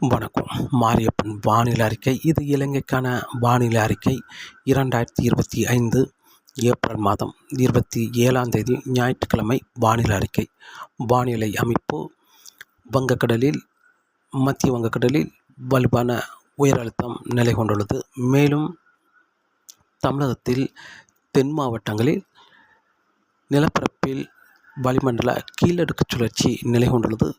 வணக்கம். மாரியப்பன் வானிலை அறிக்கை. இது இலங்கைக்கான வானிலை அறிக்கை. இரண்டாயிரத்தி இருபத்தி ஐந்து ஏப்ரல் மாதம் இருபத்தி ஏழாம் தேதி ஞாயிற்றுக்கிழமை வானிலை அறிக்கை. வானிலை அமைப்பு. வங்கக்கடலில் மத்திய வங்கக்கடலில் வலுவான உயர் அழுத்தம் நிலை கொண்டுள்ளது மேலும் தமிழகத்தில் தென் மாவட்டங்களில் நிலப்பரப்பில் வளிமண்டல கீழடுக்கு சுழற்சி நிலை கொண்டுள்ளது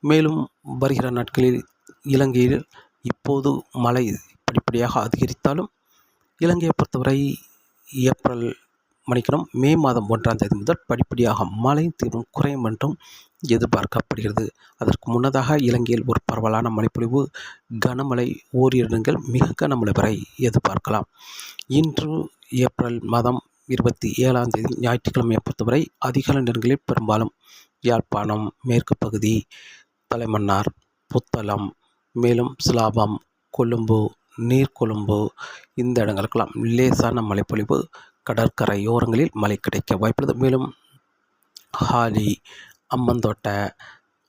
மேலும் வருகிற நாட்களில் இலங்கையில் இப்போது மழை படிப்படியாக அதிகரித்தாலும் இலங்கையை பொறுத்தவரை ஏப்ரல் மன்னிக்கணும் மே மாதம் ஒன்றாம் தேதி முதல் படிப்படியாக மழை தீவிரம் குறையும் என்றும் எதிர்பார்க்கப்படுகிறது. அதற்கு முன்னதாக இலங்கையில் ஒரு பரவலான மழைப்பொழிவு கனமழை ஓரிரு இடங்கள் மிக கனமழை வரை எதிர்பார்க்கலாம். இன்று ஏப்ரல் மாதம் இருபத்தி ஏழாம் தேதி ஞாயிற்றுக்கிழமையை பொறுத்தவரை அதிக நேரங்களில் பெரும்பாலும் யாழ்ப்பாணம் மேற்கு பகுதி தலைமன்னார் புத்தளம் மேலும் சிலாபம் கொழும்பு நீர்கொழும்பு இந்த இடங்களுக்கெல்லாம் லேசான மழைப்பொழிவு கடற்கரையோரங்களில் மழை கிடைக்க வாய்ப்புள்ளது. மேலும் ஹாலி அம்மந்தோட்டை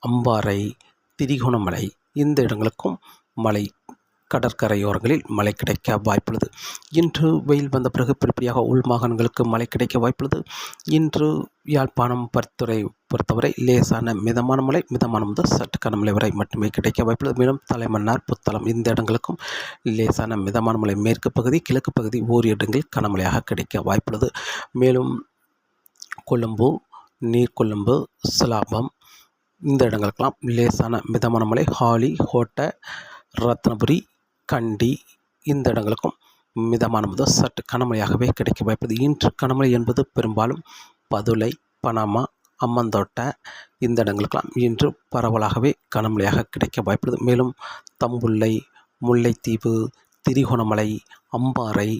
அம்பாறை திரிகோணமலை இந்த இடங்களுக்கும் மழை கடற்கரையோரங்களில் மழை கிடைக்க வாய்ப்புள்ளது. இன்று வெயில் வந்த பிறகு படிப்படியாக உள் மாகாணங்களுக்கு மழை கிடைக்க வாய்ப்புள்ளது. இன்று யாழ்ப்பாணம் பருத்துறை பொறுத்தவரை லேசான மிதமான மழை மிதமான முதல் சற்று கனமழை வரை மட்டுமே கிடைக்க வாய்ப்புள்ளது. மேலும் தலைமன்னார் புத்தளம் இந்த இடங்களுக்கும் லேசான மிதமான மழை மேற்கு பகுதி கிழக்கு பகுதி ஓரிரு இடங்களில் கனமழையாக கிடைக்க வாய்ப்புள்ளது. மேலும் கொழும்பு நீர்கொழும்பு சிலாபம் இந்த இடங்களுக்கெல்லாம் லேசான மிதமான மழை. ஹாலி ஹோட்ட ரத்னபுரி கண்டி இந்த இடங்களுக்கும் மிதமான முதல் சற்று கனமழையாகவே கிடைக்க வாய்ப்பது. இன்று கனமழை என்பது பெரும்பாலும் பதுளை பனாமா அம்மந்தோட்டை இந்த இடங்களுக்கெல்லாம் இன்று பரவலாகவே கனமழையாக கிடைக்க வாய்ப்புள்ளது மேலும் தம்புள்ளை முல்லைத்தீவு திரிகோணமலை அம்பாறை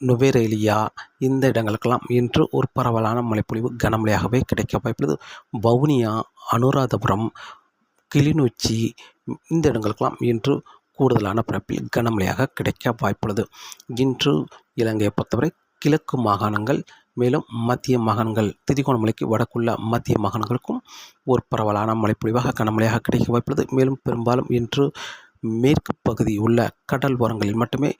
நுவேரேலியா இந்த இடங்களுக்கெல்லாம் இன்று ஒரு பரவலான மழைப்பொழிவு கனமழையாகவே கிடைக்க வாய்ப்புள்ளது வவுனியா அனுராதபுரம் கிளிநொச்சி இந்த இடங்களுக்கெல்லாம் இன்று கூடுதலான பரப்பில் கனமழையாக கிடைக்க வாய்ப்புள்ளது. இன்று இலங்கையை பொறுத்தவரை கிழக்கு மாகாணங்கள் மேலும் மத்திய மாகாணங்கள் திரிகோணமலைக்கு வடக்குள்ள மத்திய மாகாணங்களுக்கும் ஒரு பரவலான மழைப்பொழிவாக கனமழையாக கிடைக்க வாய்ப்புள்ளது. மேலும் பெரும்பாலும் இன்று மேற்கு பகுதி உள்ள கடல் ஓரங்களில் மட்டுமே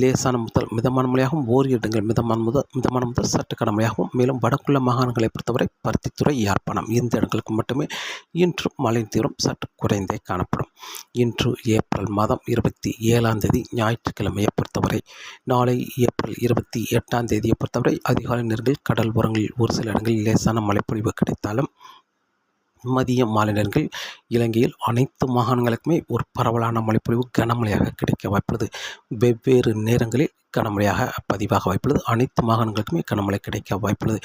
லேசான முதல் மிதமான மழையாகவும் ஓரிரு இடங்கள் மிதமான முதல் மிதமான முதல் சற்று கனமழையாகவும் மேலும் வடக்குள்ள மாகாணங்களை பொறுத்தவரை பருத்தித்துறை யாழ்ப்பாணம் இந்த இடங்களுக்கு மட்டுமே இன்று மழை தீவிரம் சற்று குறைந்தே காணப்படும். இன்று ஏப்ரல் மாதம் இருபத்தி ஏழாம் தேதி ஞாயிற்றுக்கிழமையை பொறுத்தவரை நாளை ஏப்ரல் இருபத்தி எட்டாம் தேதியை பொறுத்தவரை அதிகாலை நேரங்களில் கடல் ஓரங்களில் ஒரு சில இடங்களில் லேசான மழைப்பொழிவு கிடைத்தாலும் மதிய மாலை நேரங்கள் இலங்கையில் அனைத்து மாகாணங்களுக்குமே ஒரு பரவலான மழைப்பொழிவு கனமழையாக கிடைக்க வாய்ப்புள்ளது. வெவ்வேறு நேரங்களில் கனமழையாக பதிவாக வாய்ப்புள்ளது. அனைத்து மாகாணங்களுக்குமே கனமழை கிடைக்க வாய்ப்புள்ளது.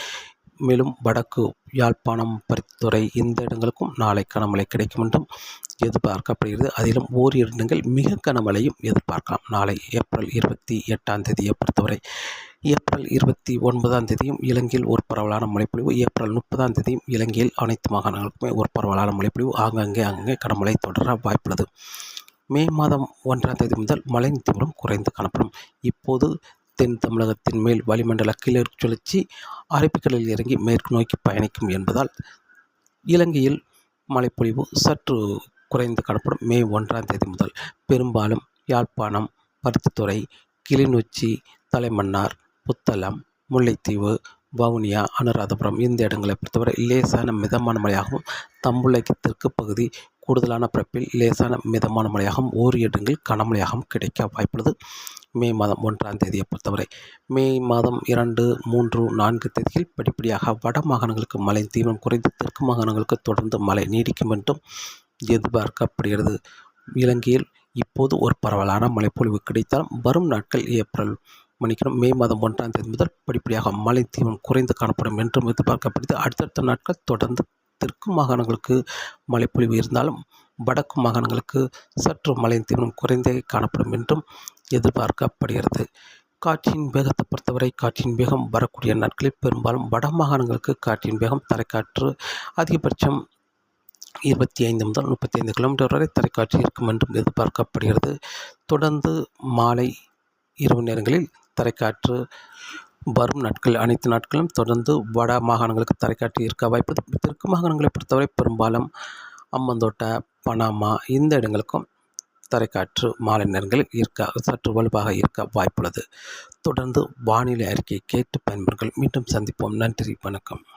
மேலும் வடக்கு யாழ்ப்பாணம் பரித்துறை இந்த இடங்களுக்கும் நாளை கனமழை கிடைக்கும் என்றும் எதிர்பார்க்கப்படுகிறது. அதிலும் ஓரிரு இடங்கள் மிக கனமழையும் எதிர்பார்க்கலாம். நாளை ஏப்ரல் இருபத்தி எட்டாம் தேதியை பொறுத்தவரை ஏப்ரல் இருபத்தி ஒன்பதாம் தேதியும் இலங்கையில் ஒரு பரவலான மழைப்பொழிவு. ஏப்ரல் முப்பதாம் தேதியும் இலங்கையில் அனைத்து மாகாணங்களுக்குமே ஒரு பரவலான மழைப்பொழிவு. ஆங்காங்கே அங்கங்கே கனமழை தொடர வாய்ப்புள்ளது. மே மாதம் ஒன்றாம் தேதி முதல் மழை தீவிரம் குறைந்து காணப்படும். இப்போது தென் தமிழகத்தின் மேல் வளிமண்டல கீழற்கு சுழற்சி அரபிக்கடலில் இறங்கி மேற்கு நோக்கி பயணிக்கும் என்பதால் இலங்கையில் மழைப்பொழிவு சற்று குறைந்து காணப்படும் மே ஒன்றாம் தேதி முதல். பெரும்பாலும் யாழ்ப்பாணம் பருத்தித்துறை கிளிநொச்சி தலைமன்னார் புத்தளம் முல்லைத்தீவு வவுனியா அனுராதபுரம் இந்த இடங்களை பொறுத்தவரை லேசான மிதமான மழையாகவும் தம்புள்ளைக்கு தெற்கு பகுதி கூடுதலான பிறப்பில் லேசான மிதமான மழையாகவும் ஓரி இடங்களில் கனமழையாகவும் கிடைக்க வாய்ப்புள்ளது. மே மாதம் ஒன்றாம் தேதியை பொறுத்தவரை. மே மாதம் இரண்டு மூன்று நான்கு தேதியில் படிப்படியாக வட மாகாணங்களுக்கு மழை தீவிரம் குறைந்து தெற்கு மாகாணங்களுக்கு தொடர்ந்து மழை நீடிக்கும் என்றும் எதிர்பார்க்கப்படுகிறது. இலங்கையில் இப்போது ஒரு பரவலான மழைப்பொழிவு கிடைத்தாலும் வரும் நாட்கள் ஏப்ரல் மணிக்கிறோம் மே மாதம் ஒன்றாம் தேதி முதல் படிப்படியாக மழை தீவிரம் குறைந்து காணப்படும் என்றும் எதிர்பார்க்கப்படுகிறது. அடுத்தடுத்த நாட்கள் தொடர்ந்து தெற்கு மாகாணங்களுக்கு மழைப்பொழிவு இருந்தாலும் வடக்கு மாகாணங்களுக்கு சற்று மழையின் தீவிரம் குறைந்தே காணப்படும் என்றும் எதிர்பார்க்கப்படுகிறது. காற்றின் வேகத்தை பொறுத்தவரை காற்றின் வேகம் வரக்கூடிய நாட்களில் பெரும்பாலும் வட மாகாணங்களுக்கு காற்றின் வேகம் தரைக்காற்று அதிகபட்சம் இருபத்தி ஐந்து முதல் முப்பத்தி ஐந்து கிலோமீட்டர் வரை தரைக்காற்று இருக்கும் என்றும் எதிர்பார்க்கப்படுகிறது. தொடர்ந்து மாலை இரவு நேரங்களில் தரைக்காற்று வரும் நாட்கள் அனைத்து நாட்களும் தொடர்ந்து வட மாகாணங்களுக்கு தரைக்காற்று இருக்க வாய்ப்பு தெற்கு மாகாணங்களை பொறுத்தவரை பெரும்பாலும் அம்மந்தோட்டை பனாமா இந்த இடங்களுக்கும் தரைக்காற்று மாலை நேரங்களில் இருக்க சற்று வலுவாக இருக்க வாய்ப்புள்ளது. தொடர்ந்து வானிலை அறிக்கை கேட்டு பயன்பெறுங்கள். மீண்டும் சந்திப்போம். நன்றி. வணக்கம்.